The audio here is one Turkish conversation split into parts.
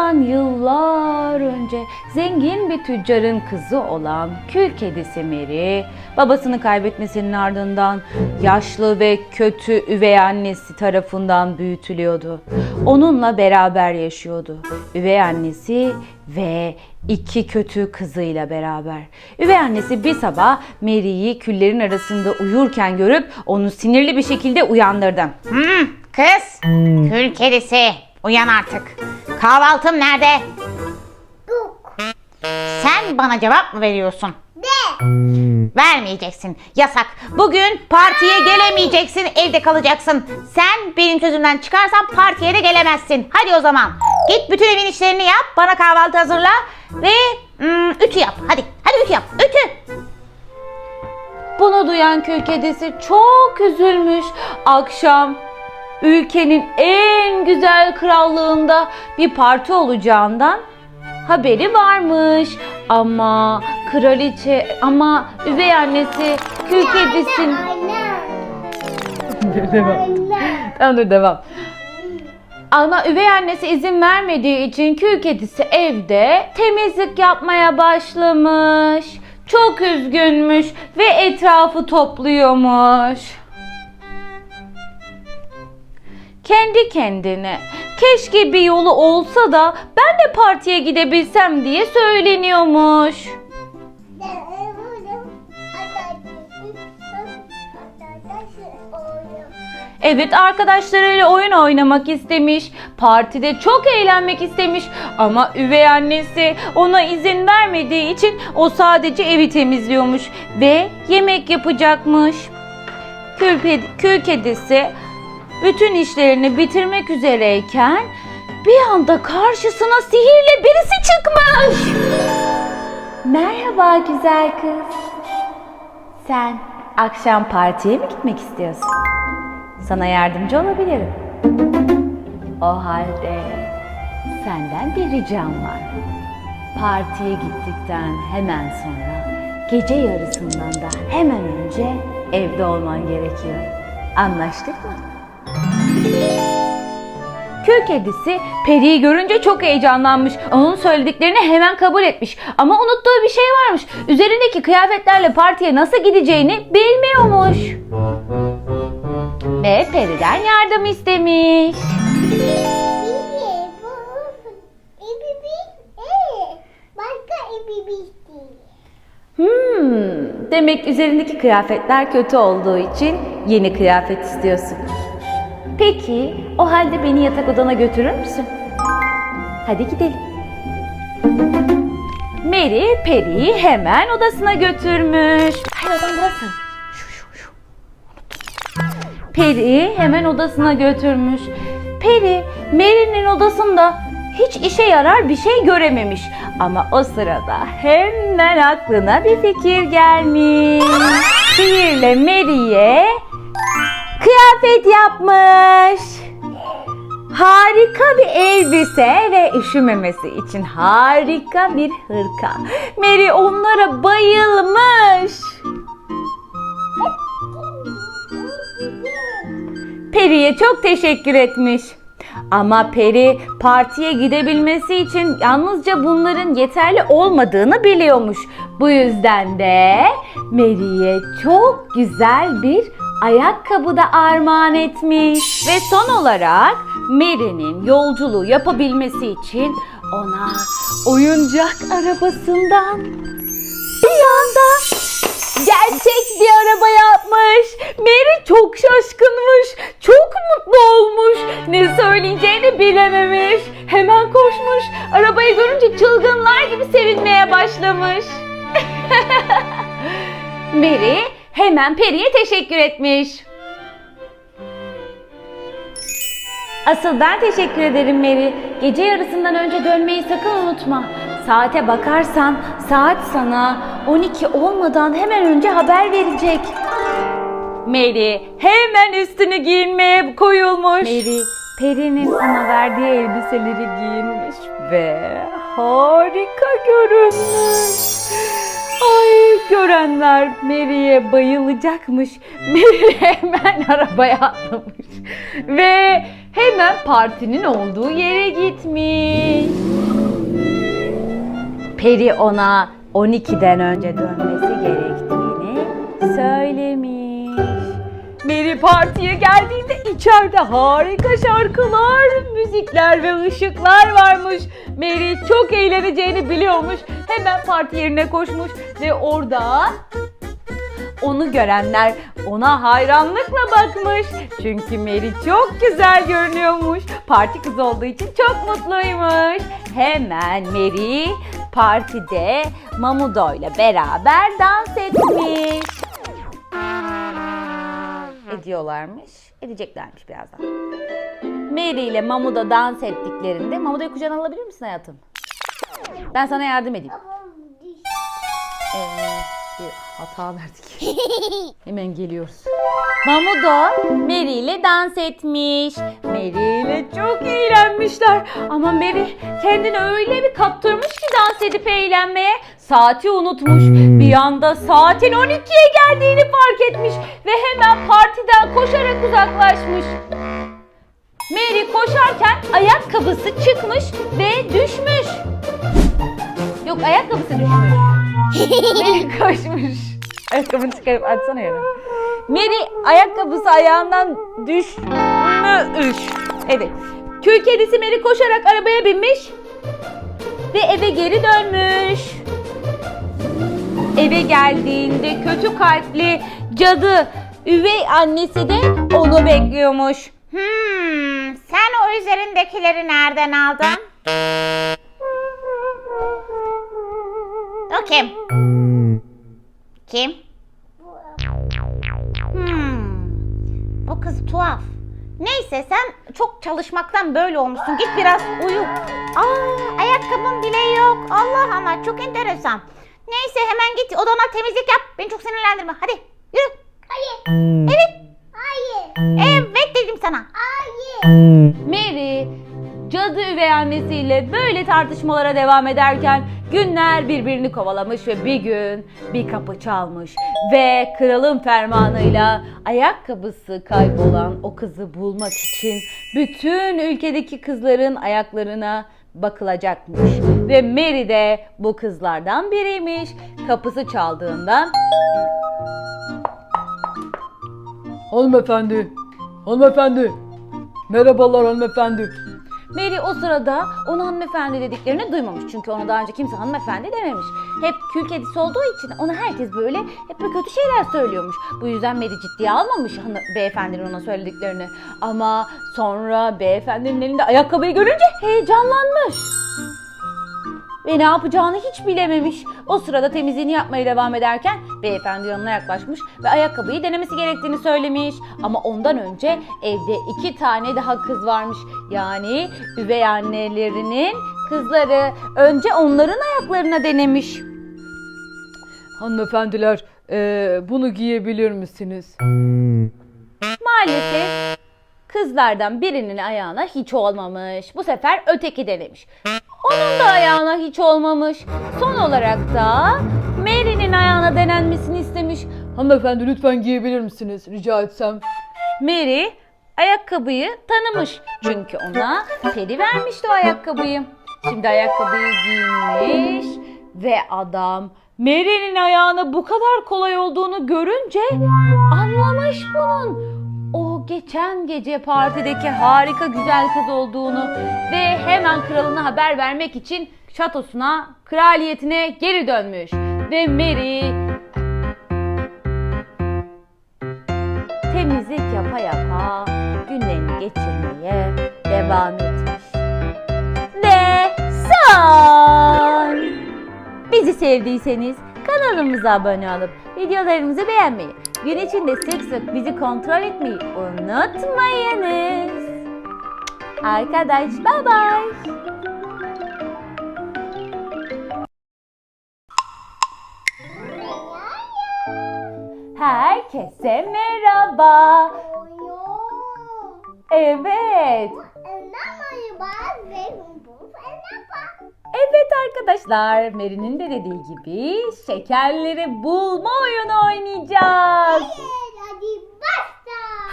Bundan yıllar önce zengin bir tüccarın kızı olan kül kedisi Mary, babasını kaybetmesinin ardından yaşlı ve kötü üvey annesi tarafından büyütülüyordu. Onunla beraber yaşıyordu. Üvey annesi ve iki kötü kızıyla beraber. Üvey annesi bir sabah Mary'i küllerin arasında uyurken görüp onu sinirli bir şekilde uyandırdı. Hmm, kız, kül kedisi. Uyan artık. Kahvaltım nerede? Yok. Sen bana cevap mı veriyorsun? De. Vermeyeceksin. Yasak. Bugün partiye gelemeyeceksin. Evde kalacaksın. Sen benim sözümden çıkarsan partiye de gelemezsin. Hadi o zaman. Git bütün evin işlerini yap. Bana kahvaltı hazırla. Ve hmm, ütü yap. Hadi. Hadi ütü yap. Ütü. Bunu duyan kül kedisi çok üzülmüş. Akşam ülkenin en güzel krallığında bir parti olacağından haberi varmış. Ama kraliçe ama üvey annesi kül kedisin devam. Tamam dur devam. Ama üvey annesi izin vermediği için kül kedisi evde temizlik yapmaya başlamış. Çok üzgünmüş ve etrafı topluyormuş. Kendi kendine keşke bir yolu olsa da ben de partiye gidebilsem diye söyleniyormuş. Evet arkadaşlarıyla oyun oynamak istemiş. Partide çok eğlenmek istemiş. Ama üvey annesi ona izin vermediği için o sadece evi temizliyormuş ve yemek yapacakmış. Kül, kül kedisi bütün işlerini bitirmek üzereyken bir anda karşısına sihirli birisi çıkmış. Merhaba güzel kız. Sen akşam partiye mi gitmek istiyorsun? Sana yardımcı olabilirim. O halde senden bir ricam var. Partiye gittikten hemen sonra gece yarısından da hemen önce evde olman gerekiyor. Anlaştık mı? Kül kedisi Peri'yi görünce çok heyecanlanmış. Onun söylediklerini hemen kabul etmiş. Ama unuttuğu bir şey varmış. Üzerindeki kıyafetlerle partiye nasıl gideceğini bilmiyormuş. Ve Peri'den yardım istemiş. Hmm, demek üzerindeki kıyafetler kötü olduğu için yeni kıyafet istiyorsun. Peki, o halde beni yatak odana götürür müsün? Hadi gidelim. Mary, Peri'yi hemen odasına götürmüş. Hayır odam burası. Peri hemen odasına götürmüş. Peri, Mary'nin odasında hiç işe yarar bir şey görememiş. Ama o sırada hemen aklına bir fikir gelmiş. Sihirle Mary'e kıyafet yapmış. Harika bir elbise ve üşümemesi için harika bir hırka. Mary onlara bayılmış. Peri'ye çok teşekkür etmiş. Ama Peri partiye gidebilmesi için yalnızca bunların yeterli olmadığını biliyormuş. Bu yüzden de Mary'e çok güzel bir ayakkabı da armağan etmiş. Ve son olarak Mary'nin yolculuğu yapabilmesi için ona oyuncak arabasından bir anda gerçek bir araba yapmış. Mary çok şaşkınmış. Çok mutlu olmuş. Ne söyleyeceğini bilememiş. Hemen koşmuş. Arabayı görünce çılgınlar gibi sevinmeye başlamış. Mary hemen Peri'ye teşekkür etmiş. Asıl ben teşekkür ederim Mary. Gece yarısından önce dönmeyi sakın unutma. Saate bakarsan saat sana 12 olmadan hemen önce haber verecek. Mary hemen üstünü giyinmeye koyulmuş. Mary Peri'nin ona verdiği elbiseleri giyinmiş ve harika görünmüş. Ay görenler Mary'e bayılacakmış. Mary hemen arabaya atlamış. Ve hemen partinin olduğu yere gitmiş. Peri ona 12'den önce dönmesi gerektiğini söylemiş. Mary partiye geldiğinde içeride harika şarkılar, müzikler ve ışıklar varmış. Mary çok eğleneceğini biliyormuş. Hemen parti yerine koşmuş ve orada onu görenler ona hayranlıkla bakmış. Çünkü Mary çok güzel görünüyormuş. Parti kızı olduğu için çok mutluymuş. Hemen Mary partide Mamudo ile beraber dans etmiş. Ediyorlarmış. Edeceklermiş birazdan. Mary ile Mamudo dans ettiklerinde Mamudo'yu kucağına alabilir misin hayatım? Ben sana yardım edeyim. Ee, bir hata verdik. Hemen geliyoruz. Mamudo Mary ile dans etmiş. Mary ile çok eğlenmişler. Ama Mary kendini öyle bir kaptırmış ki dans edip eğlenmeye. Saati unutmuş. Bir anda saatin 12'ye geldiğini fark etmiş. Ve hemen partiden koşarak uzaklaşmış. Mary koşarken ayakkabısı çıkmış ve düşmüş. Yok ayakkabısı düşmüş. Mary koşmuş. Ayakkabını çıkarıp açsana yere. Mary ayakkabısı ayağından düşmüş. Evet. Kül kedisi Mary koşarak arabaya binmiş ve eve geri dönmüş. Eve geldiğinde kötü kalpli cadı üvey annesi de onu bekliyormuş. Hmm, sen o üzerindekileri nereden aldın? O kim? Kim? Bu kız tuhaf. Neyse sen çok çalışmaktan böyle olmuşsun. Git biraz uyu. Aa, ayakkabın bile yok. Allah Allah çok enteresan. Neyse hemen git odana temizlik yap. Beni çok sinirlendirme. Hadi yürü. Hayır. Evet. Hayır. Evet dedim sana. Hayır. Mary cadı üvey annesiyle böyle tartışmalara devam ederken günler birbirini kovalamış ve bir gün bir kapı çalmış ve kralın fermanıyla ayakkabısı kaybolan o kızı bulmak için bütün ülkedeki kızların ayaklarına bakılacakmış ve Mary de bu kızlardan biriymiş. Kapısı çaldığında Hanımefendi, hanımefendi. Merhabalar hanımefendi. Mary o sırada onu hanımefendi dediklerini duymamış. Çünkü ona daha önce kimse hanımefendi dememiş. Hep kül kedisi olduğu için ona herkes böyle hep böyle kötü şeyler söylüyormuş. Bu yüzden Mary ciddiye almamış beyefendinin ona söylediklerini. Ama sonra beyefendinin elinde ayakkabıyı görünce heyecanlanmış. Ve ne yapacağını hiç bilememiş. O sırada temizliğini yapmaya devam ederken beyefendi yanına yaklaşmış ve ayakkabıyı denemesi gerektiğini söylemiş. Ama ondan önce evde iki tane daha kız varmış. Yani üvey annelerinin kızları. Önce onların ayaklarına denemiş. Hanımefendiler, eee, bunu giyebilir misiniz? Maalesef kızlardan birinin ayağına hiç olmamış. Bu sefer öteki denemiş. Onun da ayağına hiç olmamış. Son olarak da Mary'nin ayağına denenmesini istemiş. Hanımefendi lütfen giyebilir misiniz? Rica etsem. Mary ayakkabıyı tanımış. Çünkü ona Teddy vermişti o ayakkabıyı. Şimdi ayakkabıyı giymiş ve adam Mary'nin ayağına bu kadar kolay olduğunu görünce anlamış bunun. Geçen gece partideki harika güzel kız olduğunu ve hemen kralına haber vermek için şatosuna, kraliyetine geri dönmüş. Ve Mary temizlik yapa yapa günlerini geçirmeye devam etmiş. Ve son! Bizi sevdiyseniz kanalımıza abone olup videolarımızı beğenmeyi, gün içinde sık sık bizi kontrol etmeyi unutmayınız. Arkadaş bye bye. Herkese merhaba. Evet. Evet arkadaşlar, Meri'nin de dediği gibi şekerleri bulma oyunu oynayacağız.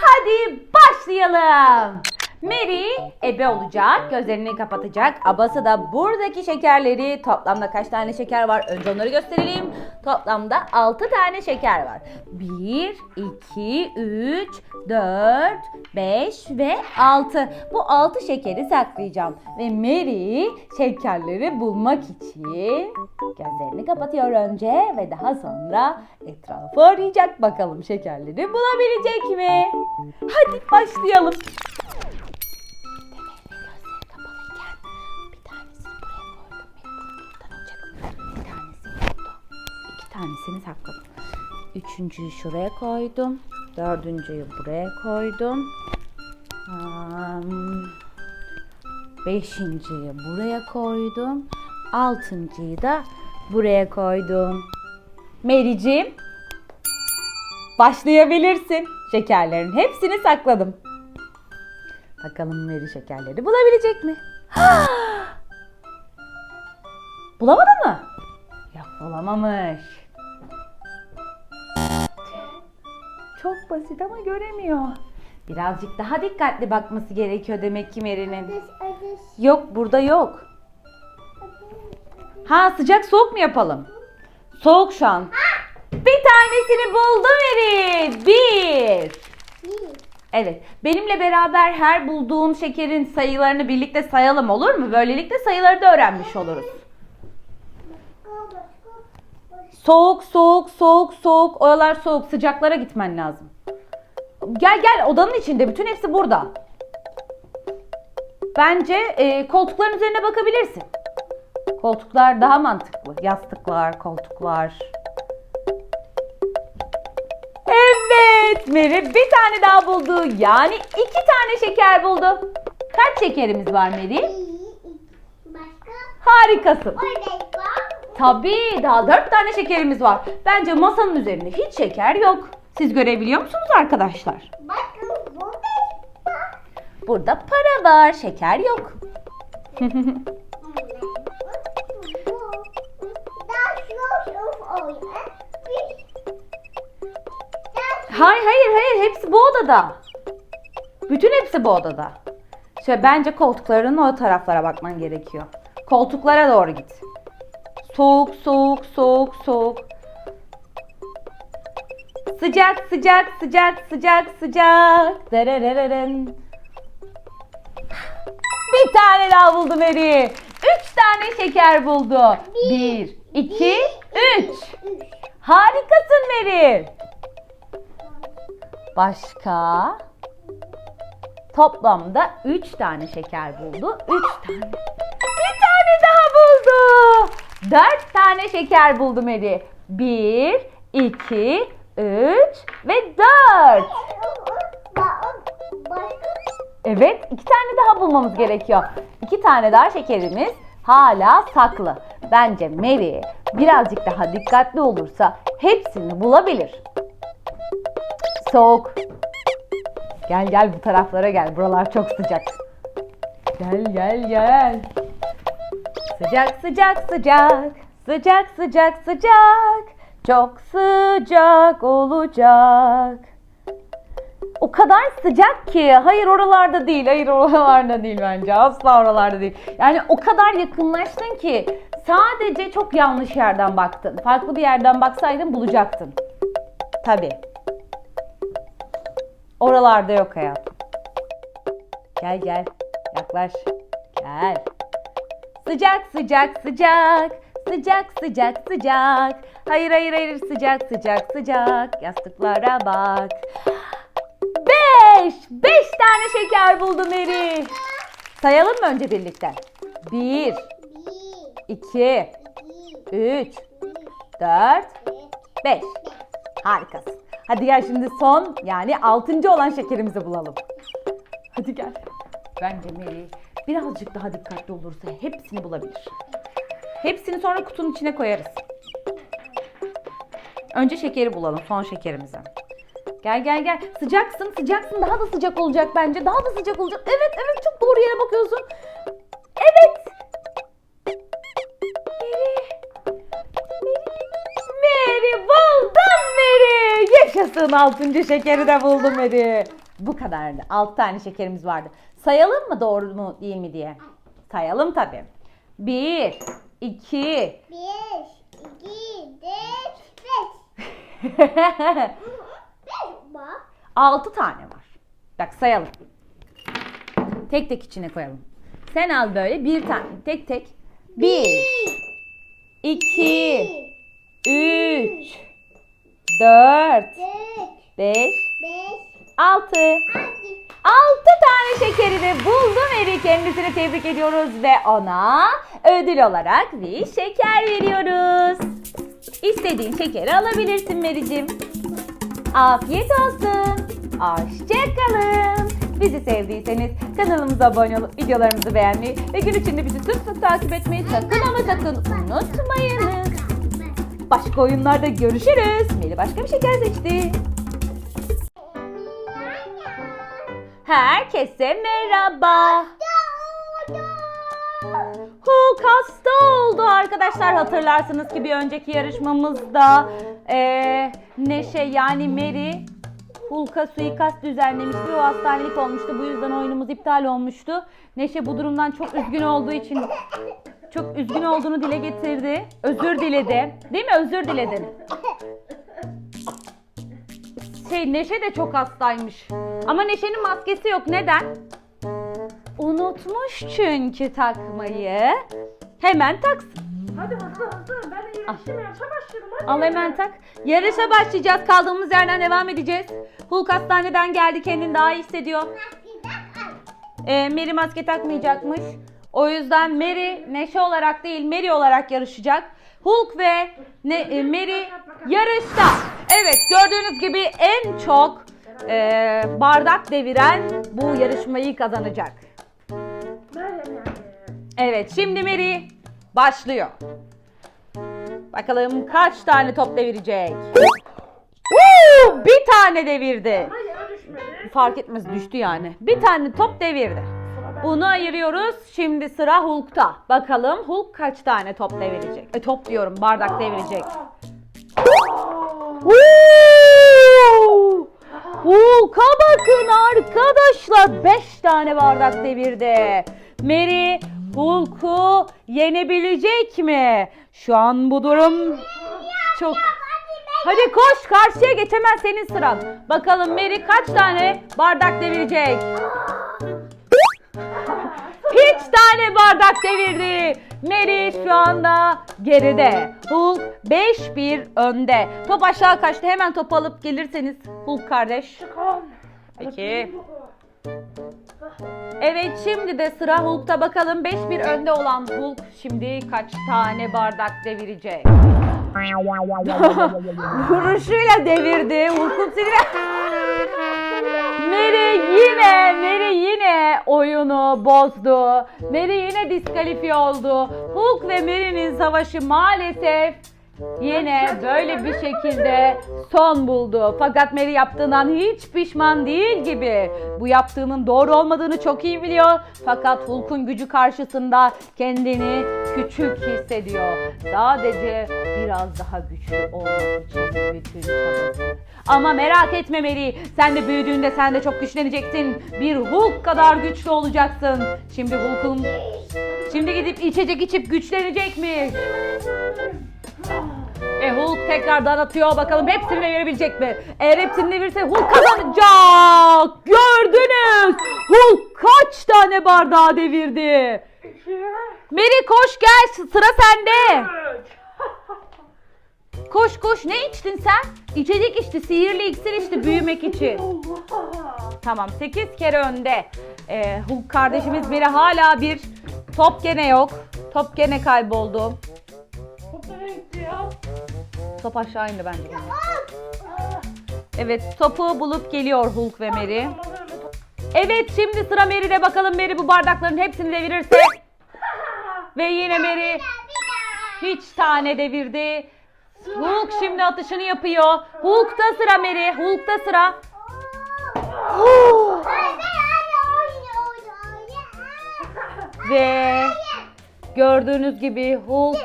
Hayır hadi başla. Hadi başlayalım. Mary ebe olacak, gözlerini kapatacak. Abası da buradaki şekerleri toplamda kaç tane şeker var? Önce onları gösterelim. Toplamda 6 tane şeker var. 1, 2, 3, 4, 5 ve 6. Bu 6 şekeri saklayacağım. Ve Mary şekerleri bulmak için gözlerini kapatıyor önce ve daha sonra etrafı arayacak. Bakalım şekerleri bulabilecek mi? Hadi başlayalım. Tanesini sakladım. Üçüncüyü şuraya koydum. Dördüncüyü buraya koydum. Beşinciyi buraya koydum. Altıncıyı da buraya koydum. Mericiğim, başlayabilirsin. Şekerlerin hepsini sakladım. Bakalım Meri şekerleri bulabilecek mi? Bulamadı mı? Yok bulamamış. Çok basit ama göremiyor. Birazcık daha dikkatli bakması gerekiyor demek ki Meri'nin. Yok burada yok. Ha sıcak soğuk mu yapalım? Soğuk şu an. Bir tanesini buldu Meri. Bir. Evet. Benimle beraber her bulduğun şekerin sayılarını birlikte sayalım olur mu? Böylelikle sayıları da öğrenmiş oluruz. Başka başka. Soğuk, soğuk, soğuk, soğuk. Oralar soğuk. Sıcaklara gitmen lazım. Gel gel odanın içinde. Bütün hepsi burada. Bence e, koltukların üzerine bakabilirsin. Koltuklar daha mantıklı. Yastıklar, koltuklar. Evet, Meri bir tane daha buldu. Yani iki tane şeker buldu. Kaç şekerimiz var Meri? Başka. Harikasın. Orada var. Tabii daha dört tane şekerimiz var. Bence masanın üzerinde hiç şeker yok. Sız görebiliyor musunuz arkadaşlar? Bakın burada. Burada para var, şeker yok. Hayır hayır hayır hepsi bu odada. Bütün hepsi bu odada. Şöyle bence koltukların o taraflara bakman gerekiyor. Koltuklara doğru git. Soğuk soğuk soğuk soğuk. Sıcak sıcak sıcak sıcak sıcak. Derereren. Bir tane daha buldu Mary. Üç tane şeker buldu. Bir, iki, üç. Harikasın Mary. Başka? Toplamda 3 tane şeker buldu. 3 tane. Bir tane daha buldu. 4 tane şeker buldu Meri. 1, 2, 3 ve 4. Başka. Evet, iki tane daha bulmamız gerekiyor. İki tane daha şekerimiz hala saklı. Bence Mary birazcık daha dikkatli olursa hepsini bulabilir. Soğuk. Gel gel bu taraflara gel. Buralar çok sıcak. Gel gel gel. Sıcak sıcak sıcak. Sıcak sıcak sıcak. Çok sıcak olacak. O kadar sıcak ki. Hayır oralarda değil. Hayır oralarda değil bence. Asla oralarda değil. Yani o kadar yakınlaştın ki sadece çok yanlış yerden baktın. Farklı bir yerden baksaydın bulacaktın. Tabii. Oralarda yok hayatım. Gel gel. Yaklaş. Gel. Sıcak sıcak sıcak. Sıcak sıcak sıcak. Hayır hayır hayır sıcak sıcak sıcak. Yastıklara bak. Beş. Beş tane şeker buldu Meri. Sayalım mı önce birlikte? Bir, iki, üç, dört, beş. Harikasın. Hadi gel şimdi son yani altıncı olan şekerimizi bulalım. Hadi gel. Bence Mary birazcık daha dikkatli olursa hepsini bulabilir. Hepsini sonra kutunun içine koyarız. Önce şekeri bulalım, son şekerimizi. Gel gel gel. Sıcaksın, sıcaksın. Daha da sıcak olacak bence. Daha da sıcak olacak. Evet, evet çok doğru yere bakıyorsun. Evet. Mary. Mary buldum Mary. Yaşasın altıncı şekeri de buldum Mary. Bu kadardı. 6 tane şekerimiz vardı. Sayalım mı doğru mu değil mi diye? Sayalım tabii. 1, 2, Bir, iki, dört, beş. Beş bak. 6 tane var. Bak sayalım. Tek tek içine koyalım. Sen al böyle bir tane tek tek. 1, 2, 3, 4, Dört, 5, beş, 6. altı. 6 tane şekeri de buldu Meri. Kendisini tebrik ediyoruz ve ona ödül olarak bir şeker veriyoruz. İstediğin şekeri alabilirsin Meri'cim. Afiyet olsun. Hoşçakalın. Bizi sevdiyseniz kanalımıza abone olup videolarımızı beğenmeyi ve gün içinde bizi sık sık takip etmeyi sakın ama sakın unutmayınız. Başka oyunlarda görüşürüz. Meri başka bir şeker seçti. Herkese merhaba. Hulk hasta oldu arkadaşlar. Hatırlarsınız ki bir önceki yarışmamızda eee, Neşe yani Mary Hulk'a suikast düzenlemişti o hastanelik olmuştu. Bu yüzden oyunumuz iptal olmuştu. Neşe bu durumdan çok üzgün olduğu için çok üzgün olduğunu dile getirdi. Özür diledi. Değil mi? Özür diledin. Şey Neşe de çok hastaymış. Ama Neşe'nin maskesi yok. Neden? Unutmuş çünkü takmayı. Hemen taksın. Hadi hızlı hızlı. Ben de yarışayım yarışa başlıyorum. Hadi. Al hemen tak. Yarışa başlayacağız. Kaldığımız yerden devam edeceğiz. Hulk hastaneden geldi. Kendini daha iyi hissediyor. Ee, Mary maske takmayacakmış. O yüzden Mary Neşe olarak değil Mary olarak yarışacak. Hulk ve ne, e, Mary yarışta. Evet gördüğünüz gibi en çok e, bardak deviren bu yarışmayı kazanacak. Evet şimdi Mary başlıyor. Bakalım kaç tane top devirecek. Woo! Bir tane devirdi. Fark etmez düştü yani. Bir tane top devirdi. Bunu ayırıyoruz. Şimdi sıra Hulk'ta. Bakalım Hulk kaç tane top devirecek. E, top diyorum bardak devirecek. Woo! Hulk'a bakın arkadaşlar. 5 tane bardak devirdi. Mary Hulk'u yenebilecek mi? Şu an bu durum çok... Hadi koş karşıya geçemez senin sıran. Bakalım Mary kaç tane bardak devirecek? Hiç tane bardak devirdi. Mary şu anda geride. Hulk 5-1 önde. Top aşağı kaçtı. Hemen topu alıp gelirseniz Hulk kardeş. Peki. Evet şimdi de sıra Hulk'ta bakalım 5-1 önde olan Hulk şimdi kaç tane bardak devirecek? Vuruşuyla devirdi. Hulk'un siniri... Mary yine, Mary yine oyunu bozdu. Mary yine diskalifiye oldu. Hulk ve Mary'nin savaşı maalesef yine böyle bir şekilde son buldu. Fakat Mary yaptığından hiç pişman değil gibi. Bu yaptığının doğru olmadığını çok iyi biliyor. Fakat Hulk'un gücü karşısında kendini küçük hissediyor. Sadece biraz daha güçlü olmak için bütün çabası. Ama merak etme Mary. Sen de büyüdüğünde sen de çok güçleneceksin. Bir Hulk kadar güçlü olacaksın. Şimdi Hulk'un Şimdi gidip içecek içip güçlenecek mi? E Hulk tekrardan atıyor bakalım hepsini verebilecek mi? Eğer hepsini verirse Hulk kazanacak. Gördünüz. Hulk kaç tane bardağı devirdi? Mary koş gel sıra sende. Koş koş ne içtin sen? İçecek içti sihirli iksir içti büyümek için. Tamam 8 kere önde. Ee, Hulk kardeşimiz biri hala bir top gene yok. Top gene kayboldu. Top nereye gitti ya? Top aşağı indi bence. Evet topu bulup geliyor Hulk ve Mary. Evet şimdi sıra Mary'de bakalım Mary bu bardakların hepsini devirirse. Ve yine Mary hiç tane devirdi. Hulk şimdi atışını yapıyor. Hulk'ta sıra Mary. Hulk'ta sıra. Ve gördüğünüz gibi Hulk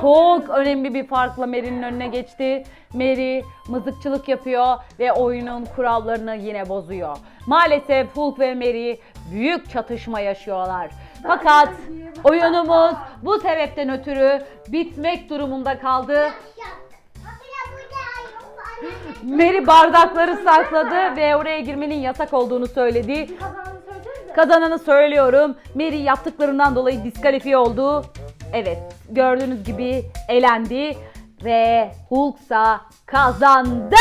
çok önemli bir farkla Mary'nin önüne geçti. Mary mızıkçılık yapıyor ve oyunun kurallarını yine bozuyor. Maalesef Hulk ve Mary büyük çatışma yaşıyorlar. Fakat oyunumuz bu sebepten ötürü bitmek durumunda kaldı. Mary bardakları sakladı ve oraya girmenin yasak olduğunu söyledi. Kazananı söylüyorum. Mary yaptıklarından dolayı diskalifiye oldu. Evet, gördüğünüz gibi elendi ve Hulk'sa kazandı.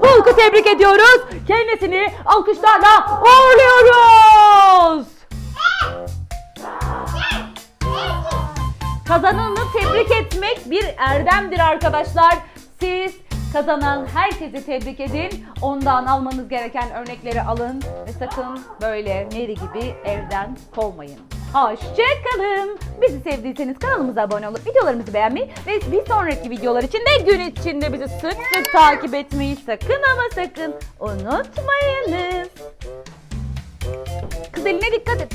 Hulk'u tebrik ediyoruz. Kendisini alkışlarla uğurluyoruz. Kazananı tebrik etmek bir erdemdir arkadaşlar. Siz kazanan herkesi tebrik edin. Ondan almanız gereken örnekleri alın ve sakın böyle Mary gibi evden kovmayın. Hoşçakalın. Bizi sevdiyseniz kanalımıza abone olup videolarımızı beğenmeyi ve bir sonraki videolar için de gün içinde bizi sık sık takip etmeyi sakın ama sakın unutmayınız. Kız eline dikkat et.